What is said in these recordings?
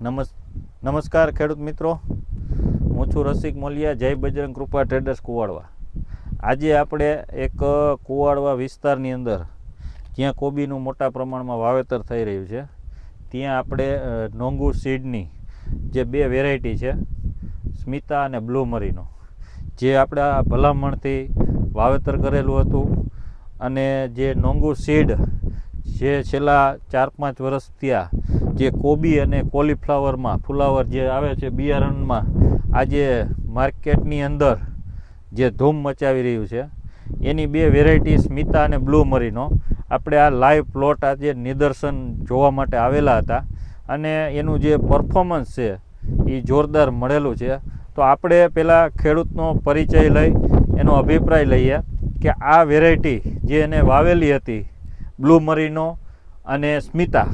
નમસ, નમસ્કાર ખેડૂત મિત્રો. હું છું રસિક મોલિયા, જય બજરંગ કૃપા ટ્રેડર્સ કુવાડવા. આજે આપણે એક કુવાડવા વિસ્તારની અંદર જ્યાં કોબીનું મોટા પ્રમાણમાં વાવેતર થઈ રહ્યું છે, ત્યાં આપણે નોંગુ સીડની જે બે વેરાયટી છે, સ્મિતા અને બ્લુ મરીનો જે આપણે ભલામણથી વાવેતર કરેલું હતું અને જે નોંગુ સીડ જે છેલ્લા ચાર પાંચ વર્ષ થયા જે કોબી અને કોલીફ્લાવરમાં ફુલાવર જે આવે છે બિયારણમાં આજે માર્કેટની અંદર જે ધૂમ મચાવી રહ્યું છે, એની બે વેરાયટી સ્મિતા અને બ્લુ મરીનો. આપણે આ લાઈવ પ્લોટ આજે નિદર્શન જોવા માટે આવેલા હતા અને એનું જે પરફોર્મન્સ છે એ જોરદાર મળેલું છે. તો આપણે પહેલાં ખેડૂતનો પરિચય લઈ, એનો અભિપ્રાય લઈએ કે આ વેરાયટી જે એને વાવેલી હતી, બ્લુ મરીનો અને સ્મિતા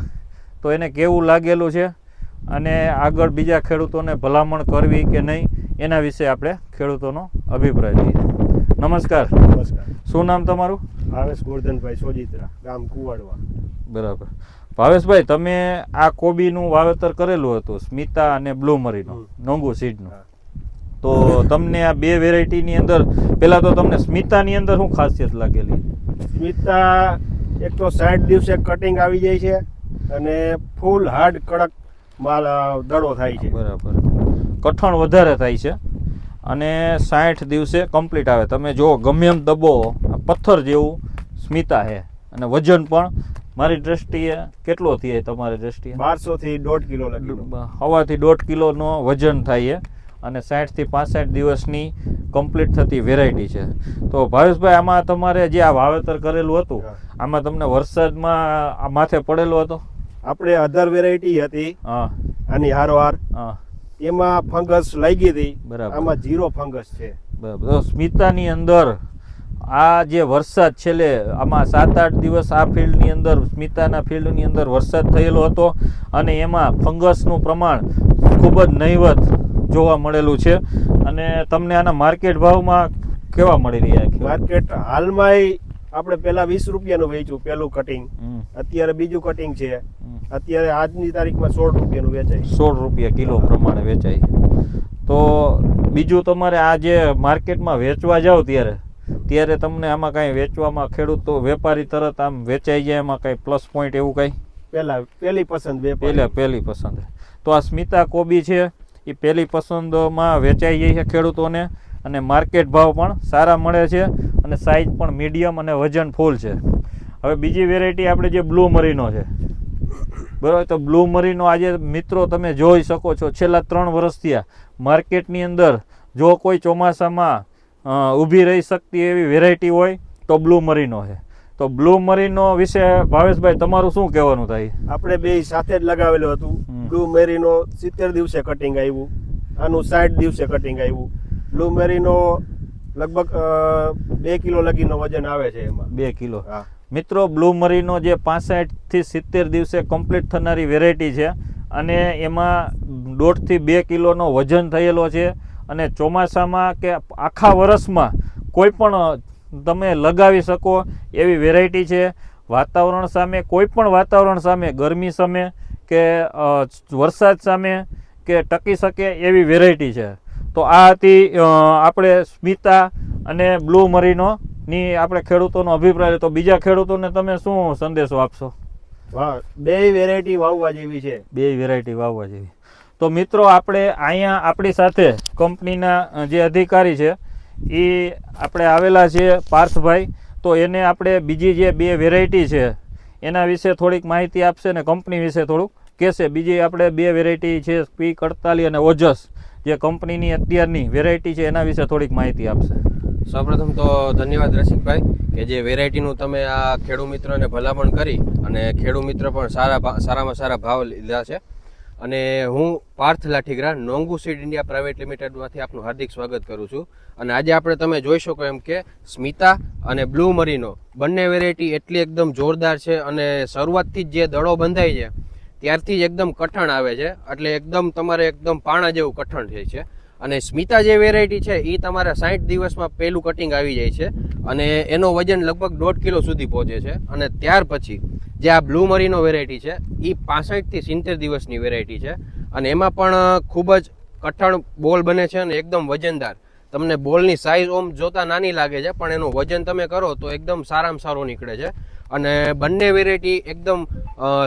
તો એને કેવું લાગેલું છે અને આગળ બીજા ખેડૂતોને ભલામણ કરવી કે નહીં એના વિશે આપણે ખેડૂતોનો અભિપ્રાય લઈએ. નમસ્કાર. નમસ્કાર. શું નામ તમારું? ભાવેશ ગોરધનભાઈ સોજિત્રા ગામ કુવાડવા. બરાબર. ભાવેશભાઈ તમે આ કોબીનું વાવેતર કરેલું હતું સ્મિતા અને બ્લુમરીનું. નોંગુ સીડનું. તો તમને આ બે વેરાયટીની અંદર પહેલાં તો તમને સ્મિતાની અંદર શું ખાસિયત લાગેલી? સ્મિતા એક તો સાઠ દિવસે કટિંગ આવી જાય છે અને ફૂલ હાર્ડ કડક માલ દડો થાય છે. બરાબર. કઠણ વધારે થાય છે. અને સાઠ દિવસે કમ્પ્લીટ આવે. તમે જો ગમે એમ દબો પથ્થર જેવું સ્મિતા છે અને વજન પણ મારી દ્રષ્ટિએ કેટલો થાય તમારી દ્રષ્ટિએ? બારસો થી દોઢ કિલો હવાથી દોઢ કિલોનો વજન થાય છે. અને સાઠથી પાસઠ દિવસની કમ્પ્લીટ થતી વેરાયટી છે. તો ભાવેશભાઈ આમાં તમારે જે આ વાવેતર કરેલું હતું આમાં તમને વરસાદમાં આ માથે પડેલો હતો? આપણે અધર વેરાયટી હતી હા. આની હારોહાર. હા. એમાં ફંગસ લાગી હતી. આમાં જીરો ફંગસ છે. બરાબર. સ્મિતાની અંદર આ જે વરસાદ છેલ્લે આમાં સાત આઠ દિવસ આ ફિલ્ડની અંદર સ્મિતાના ફિલ્ડની અંદર વરસાદ થયેલો હતો અને એમાં ફંગસનું પ્રમાણ ખૂબ જ નહીવત જોવા મળેલું છે. અને તમને આના માર્કેટ ભાવમાં કેવા મળી રહ્યા છે? માર્કેટ હાલમાં આપણે પેલા વીસ રૂપિયાનું વેચ્યું પેલું કટિંગ અત્યારે બીજું કટિંગ છે. અત્યારે આજની તારીખમાં સોળ રૂપિયાનું વેચાય. સોળ રૂપિયા કિલો પ્રમાણે વેચાય. તો બીજું તમારે આ જે માર્કેટમાં વેચવા જાઓ ત્યારે ત્યારે તમને આમાં કાંઈ વેચવામાં ખેડૂતો વેપારી તરત આમ વેચાઈ જાય એમાં કાંઈ પ્લસ પોઈન્ટ એવું કાંઈ? પેલા પેલી પસંદ પહેલે પહેલી પસંદ. તો આ સ્મિતા કોબી છે એ પહેલી પસંદમાં વેચાઈ જાય છે ખેડૂતોને અને માર્કેટ ભાવ પણ સારા મળે છે. અને સાઇઝ પણ મીડિયમ અને વજન ફૂલ છે. હવે બીજી વેરાયટી આપણે જે બ્લુ મરીનો છે. બરાબર? તો બ્લુ મરીનો આજે મિત્રો તમે જોઈ શકો છો છેલ્લા ત્રણ વર્ષથી આ માર્કેટની અંદર જો કોઈ ચોમાસામાં ઊભી રહી શકતી એવી વેરાયટી હોય તો બ્લુ મરીનો છે. તો બ્લુ મરીનો વિશે ભાવેશભાઈ તમારું શું કહેવાનું થાય? આપણે બે સાથે જ લગાવેલું હતું. બ્લુ મેરીનો સિત્તેર દિવસે કટિંગ આવ્યું. આનું સાઠ દિવસે કટિંગ આવ્યું. બ્લુ મેરીનો લગભગ બે કિલો લગીનો વજન આવે છે એમાં. બે કિલો. મિત્રો બ્લુ મરીનો જે પાસઠથી સિત્તેર દિવસે કમ્પ્લીટ થનારી વેરાયટી છે અને એમાં દોઢથી બે કિલોનો વજન થયેલો છે અને ચોમાસામાં કે આખા વર્ષમાં કોઈ પણ તમે લગાવી શકો એવી વેરાયટી છે. વાતાવરણ સામે કોઈ પણ વાતાવરણ સામે ગરમી સામે કે વરસાદ સામે કે ટકી શકે એવી વેરાયટી છે. તો આ હતી આપણે સ્મિતા અને બ્લુ મરીનો ની આપણે ખેડૂતોનો અભિપ્રાય તો બીજા ખેડૂતોને તમે શું સંદેશો આપશો? વાહ બે વેરાયટી વાવવા જેવી છે. બે વેરાયટી વાવવા જેવી. તો મિત્રો આપણે અહીંયા આપણી સાથે કંપનીના જે અધિકારી છે એ આપણે આવેલા છે પાર્થભાઈ. તો એને આપણે બીજી જે બે વેરાયટી છે એના વિશે થોડીક માહિતી આપશે ને કંપની વિશે થોડુંક? કહેશે, બીજી આપણે બે વેરાયટી છે પી અડતાલીસ અને ઓજસ. જે કંપનીની અત્યારની વેરાયટી છે, એના વિશે થોડીક માહિતી આપશે. સૌપ્રથમ તો ધન્યવાદ રસિકભાઈ, કે જે વેરાયટીનું તમે આ ખેડૂ મિત્રને ભલામણ કરી અને ખેડૂ મિત્ર પણ સારા સારામાં સારા ભાવ લીધા છે. અને હું Parth Lathigara, Nongwoo seed India private લિમિટેડમાંથી આપનું હાર્દિક સ્વાગત કરું છું. અને આજે આપણે તમે જોઈ શકો એમ કે સ્મિતા અને બ્લુ મરીનો બંને વેરાયટી એટલી એકદમ જોરદાર છે અને શરૂઆતથી જ જે દડો બંધાય છે ત્યારથી જ એકદમ કઠણ આવે છે. એટલે એકદમ તમારે એકદમ પાણા જેવું કઠણ થાય છે. અને સ્મિતા જે વેરાયટી છે એ તમારે સાઠ દિવસમાં પહેલું કટિંગ આવી જાય છે. અને એનો વજન લગભગ દોઢ કિલો સુધી પહોંચે છે. અને ત્યાર પછી જે આ બ્લુ મરીનો વેરાયટી છે એ પાસઠથી સિત્તેર દિવસની વેરાયટી છે. અને એમાં પણ ખૂબ જ કઠણ બોલ બને છે અને એકદમ વજનદાર. તમને બોલની સાઇઝ ઓમ જોતા નાની લાગે છે, પણ એનું વજન તમે કરો તો એકદમ સારામાં સારું નીકળે છે. અને બંને વેરાયટી એકદમ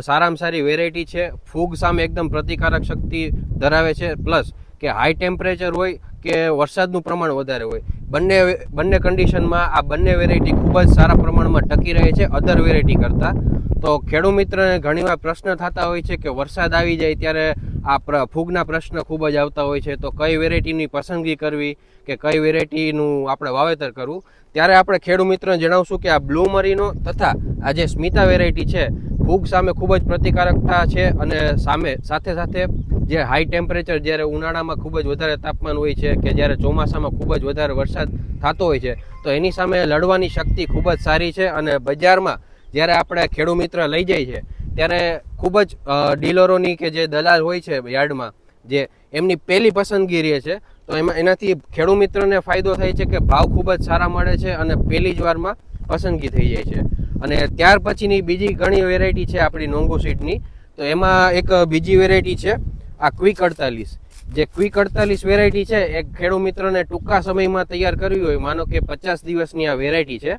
સારામાં સારી વેરાયટી છે. ફૂગ સામે એકદમ પ્રતિકારક શક્તિ ધરાવે છે. પ્લસ કે હાઈ ટેમ્પરેચર હોય કે વરસાદનું પ્રમાણ વધારે હોય. બંને બંને કન્ડિશનમાં આ બંને વેરાયટી ખૂબ જ સારા પ્રમાણમાં ટકી રહે છે અધર વેરાયટી કરતાં. તો ખેડૂત મિત્રને ઘણીવાર પ્રશ્ન થતા હોય છે કે વરસાદ આવી જાય ત્યારે આ પ્ર- ફૂગના પ્રશ્ન ખૂબ જ આવતા હોય છે, તો કઈ વેરાયટીની પસંદગી કરવી કે કઈ વેરાયટીનું આપણે વાવેતર કરવું? ત્યારે આપણે ખેડૂત મિત્રને જણાવશું કે આ બ્લુ મરીનો તથા આ જે સ્મિતા વેરાયટી છે, ફૂગ સામે ખૂબ જ પ્રતિકારકતા છે અને સામે, સાથે સાથે જે હાઈ ટેમ્પરેચર જ્યારે ઉનાળામાં ખૂબ જ વધારે તાપમાન હોય છે કે જ્યારે ચોમાસામાં ખૂબ જ વધારે વરસાદ થતો હોય છે, તો એની સામે લડવાની શક્તિ ખૂબ જ સારી છે અને બજારમાં જ્યારે આપણે ખેડૂત મિત્ર લઈ જાય છે ત્યારે ખૂબ જ ડીલરોની કે જે દલાલ હોય છે યાર્ડમાં, જે એમની પહેલી પસંદગી રહે છે, તો એમાં એનાથી ખેડૂત મિત્રને ફાયદો થાય છે કે ભાવ ખૂબ જ સારા મળે છે અને પહેલી જ વારમાં પસંદગી થઈ જાય છે. અને ત્યાર પછીની બીજી ઘણી વેરાયટી છે આપણી નોંગો સીડની તો એમાં એક બીજી વેરાયટી છે આ ક્વિક અડતાલીસ. જે ક્વિક અડતાલીસ વેરાયટી છે, એ ખેડૂત મિત્રને ટૂંકા સમયમાં તૈયાર કરવી હોય, માનો કે પચાસ દિવસની આ વેરાયટી છે.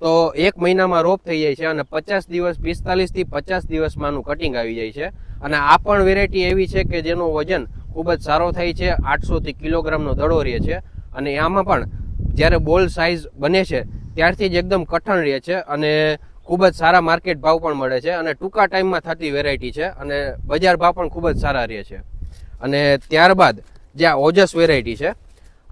તો એક મહિનામાં રોપ થઈ જાય છે અને પચાસ દિવસ, પિસ્તાલીસથી પચાસ દિવસમાં આનું કટિંગ આવી જાય છે. અને આ પણ વેરાયટી એવી છે કે જેનું વજન ખૂબ જ સારો થાય છે આઠસોથી કિલોગ્રામનો દડો રહે છે. અને આમાં પણ જ્યારે બોલ સાઇઝ બને છે, ત્યારથી જ એકદમ કઠણ રહે છે અને ખૂબ જ સારા માર્કેટ ભાવ પણ મળે છે અને ટૂંકા ટાઈમમાં થતી વેરાયટી છે અને બજાર ભાવ પણ ખૂબ જ સારા રહે છે. અને ત્યારબાદ જે આ ઓજસ વેરાયટી છે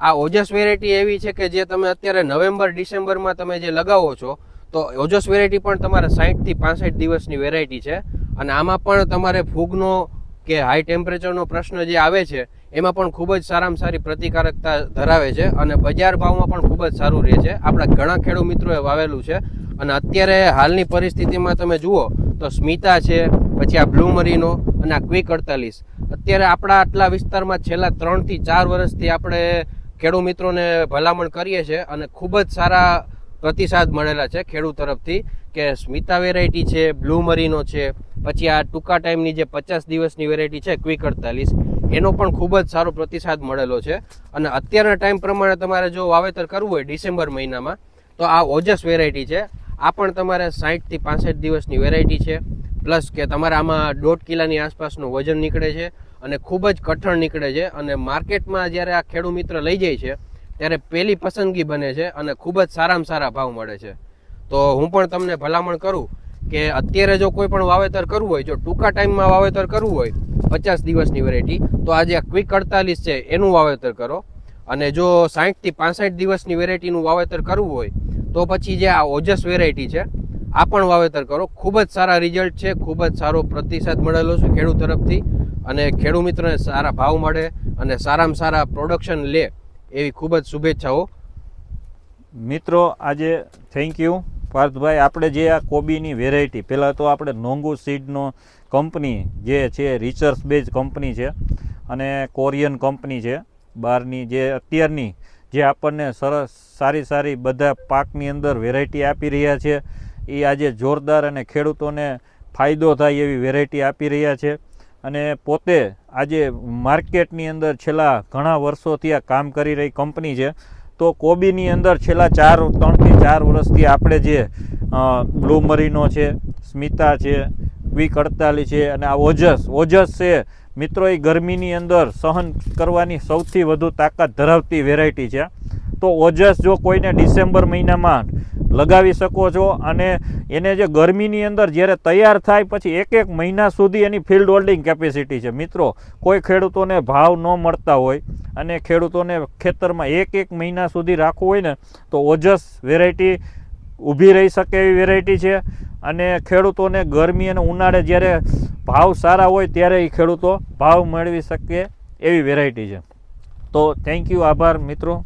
આ ઓજસ વેરાયટી એવી છે કે જે તમે અત્યારે નવેમ્બર, ડિસેમ્બરમાં તમે જે લગાવો છો, તો ઓજસ વેરાયટી પણ તમારે સાહીઠથી પાસઠ દિવસની વેરાયટી છે. અને આમાં પણ તમારે ફૂગનો કે હાઈ ટેમ્પરેચરનો પ્રશ્ન જે આવે છે, એમાં પણ ખૂબ જ સારામાં સારી પ્રતિકારકતા ધરાવે છે અને બજાર ભાવમાં પણ ખૂબ જ સારું રહે છે. આપણા ઘણા ખેડૂત મિત્રોએ વાવેલું છે. અને અત્યારે હાલની પરિસ્થિતિમાં તમે જુઓ, તો સ્મિતા છે, પછી આ બ્લુ મરીનો અને આ ક્વિક અડતાલીસ. અત્યારે આપણા આટલા વિસ્તારમાં છેલ્લા ત્રણથી ચાર વર્ષથી આપણે ખેડૂત મિત્રોને ભલામણ કરીએ છીએ અને ખૂબ જ સારા પ્રતિસાદ મળેલા છે ખેડૂત તરફથી કે સ્મિતા વેરાયટી છે બ્લુ મરીનો છે, પછી આ ટૂંકા ટાઈમની જે પચાસ દિવસની વેરાયટી છે ક્વિક અડતાલીસ, એનો પણ ખૂબ જ સારો પ્રતિસાદ મળેલો છે. અને અત્યારના ટાઈમ પ્રમાણે તમારે જો વાવેતર કરવું હોય ડિસેમ્બર મહિનામાં, તો આ ઓજસ વેરાયટી છે. આ પણ તમારે સાહીઠથી પાસઠ દિવસની વેરાયટી છે. પ્લસ કે તમારે આમાં દોઢ કિલાની આસપાસનું વજન નીકળે છે. અને ખૂબ જ કઠણ નીકળે છે અને માર્કેટમાં જ્યારે આ ખેડૂ મિત્ર લઈ જાય છે, ત્યારે પહેલી પસંદગી બને છે અને ખૂબ જ સારામાં સારા ભાવ મળે છે. તો હું પણ તમને ભલામણ કરું કે અત્યારે જો કોઈ પણ વાવેતર કરવું હોય, જો ટૂંકા ટાઈમમાં વાવેતર કરવું હોય, પચાસ દિવસની વેરાયટી તો આજે આ ક્વિક અડતાલીસ છે, એનું વાવેતર કરો. અને જો સાહીઠથી પાસઠ દિવસની વેરાયટીનું વાવેતર કરવું હોય, તો પછી જે આ ઓજસ વેરાયટી છે, આ પણ વાવેતર કરો. ખૂબ જ સારા રિઝલ્ટ છે, ખૂબ જ સારો પ્રતિસાદ મળેલો છે ખેડૂત તરફથી. અને ખેડૂ મિત્રને સારા ભાવ મળે અને સારામાં સારા પ્રોડક્શન લે એવી ખૂબ જ શુભેચ્છાઓ. મિત્રો, આજે થેન્ક યુ પાર્થભાઈ, આપણે જે આ કોબીની વેરાયટી પહેલાં તો આપણે નોંગુ સીડનો કંપની જે છે રિસર્ચ બેઝ કંપની છે અને કોરિયન કંપની છે, બહારની જે અત્યારની જે આપણને સરસ સારી સારી બધા પાકની અંદર વેરાયટી આપી રહ્યા છે. એ આજે જોરદાર અને ખેડૂતોને ફાયદો થાય એવી વેરાયટી આપી રહ્યા છે. અને પોતે આજે માર્કેટની અંદર છેલ્લા ઘણા વર્ષોથી આ કામ કરી રહી કંપની છે. તો કોબીની અંદર છેલ્લા ચાર, ત્રણથી ચાર વર્ષથી આપણે જે બ્લૂમરીનો બ્લુ મરીનો છે, સ્મિતા છે, ક્વિક અડતાલીસ છે અને આ ઓજસ ઓજસ છે, મિત્રો, એ ગરમીની અંદર સહન કરવાની સૌથી વધુ તાકાત ધરાવતી વેરાયટી છે. તો ઓજસ જો કોઈને ડિસેમ્બર મહિનામાં લગાવી શકો છો અને એને જે ગરમીની અંદર જ્યારે તૈયાર થાય પછી એક એક મહિના સુધી એની ફિલ્ડ હોલ્ડિંગ કેપેસિટી છે. મિત્રો, કોઈ ખેડૂતોને ભાવ ન મળતા હોય અને ખેડૂતોને ખેતરમાં એક એક મહિના સુધી રાખવું હોય ને તો ઓજસ વેરાયટી ઊભી રહી શકે એવી વેરાયટી છે અને ખેડૂતોને ગરમી અને ઉનાળે જ્યારે ભાવ સારા હોય ત્યારે એ ખેડૂતો ભાવ મેળવી શકે એવી વેરાયટી છે. તો થેન્ક યુ આભાર મિત્રો.